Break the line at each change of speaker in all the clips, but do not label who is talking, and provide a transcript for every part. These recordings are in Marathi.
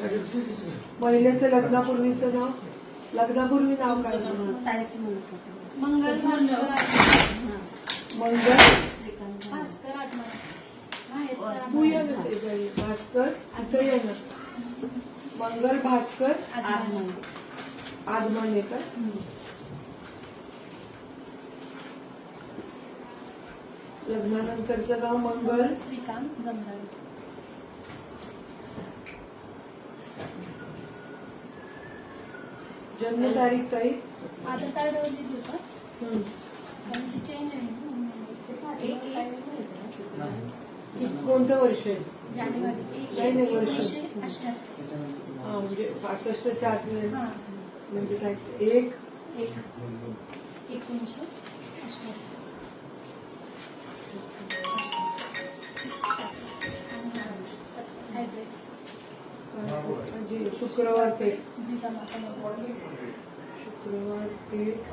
महिलेचं लग्नापूर्वीचं नाव? लग्नापूर्वी नाव काय?
मंगल?
मंगल तू ये भास्कर. इथं ये ना. मंगल भास्कर?
आगमन.
आगमन लग्नानंतरचं नाव मंगल?
श्रीकांत
जन्मतारीख तारीख
आधार कार्डवर लिहिलं होतं. पण ते चेंज आहे
कोणतं वर्ष आहे?
जानेवारी. एक
नाही, नाही, वर्ष. हा म्हणजे पासष्टच्या आत नाही.
हा.
म्हणजे काय? एक?
एक. एकोणीसशे
शुक्रवार पेठ शुक्रवार पेठ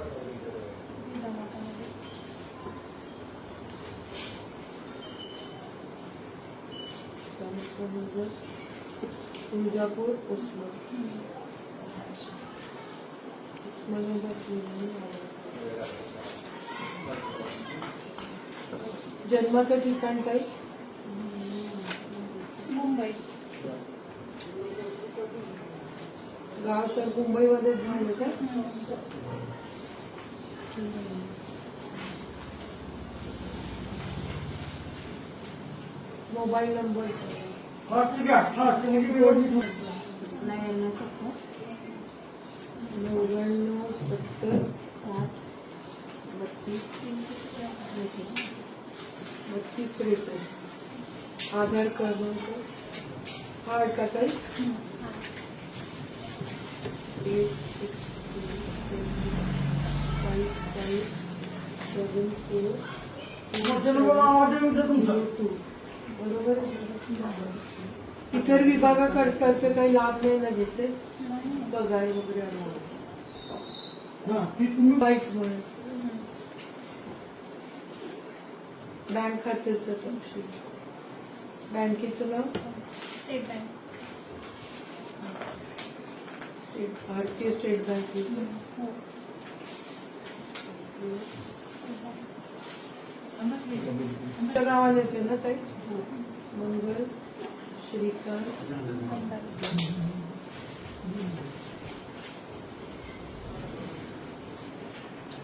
तुळजापूर उस्मानाबाद जन्माचं ठिकाण
काही
गाव सर मुंबईमध्येच झालं का? मोबाईल नंबर
नव्याण्णव सत्तर
नव्याण्णव सत्तर
सात बत्तीस
बत्तीस त्रेसष्ट. आधार क्रमांक. हा आहे का ताई. Eight six five five seven four two बरोबर. इतर विभागाकडे काही लाभ नाही ना घेते? पगार वगैरे बाईक म्हणून. बँक खात्याचं तपशील. बँकेचं नाव?
State Bank.
स्टेट भारतीय स्टेट बँक
हो.
नावानेच आहे ना ताई? मंगल श्रीकांत.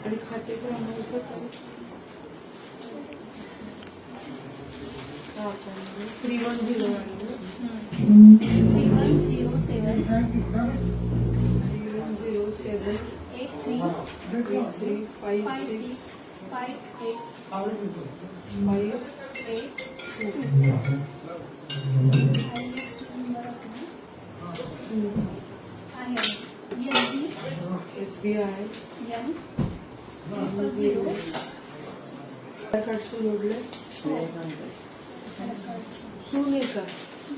आणि खाते क्रमांक three one zero
three one zero seven
three one zero seven
eight three
eight three five
five
six
six five eight
five
eight number असं आहे S B
S B I
M triple zero
Aadhaar कार्डशी जोडले सून आहे का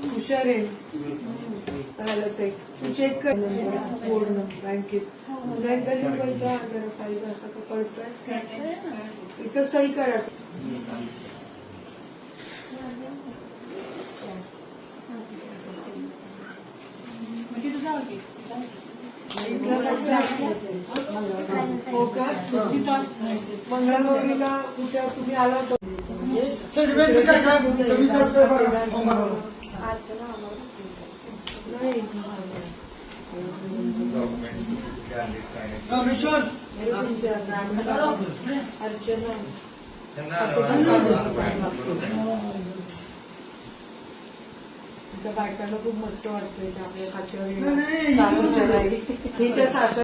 हुशार आहे चालत आहे तू चेक कर. नंबर बँकेत आधार फाईल असं इथं सही करा. हो का? मंगळगौरीला कुठे तुम्ही आला होता नाही अर्चना त्या बायकांना खूप मस्त वाटतंय आपल्या खात्यावर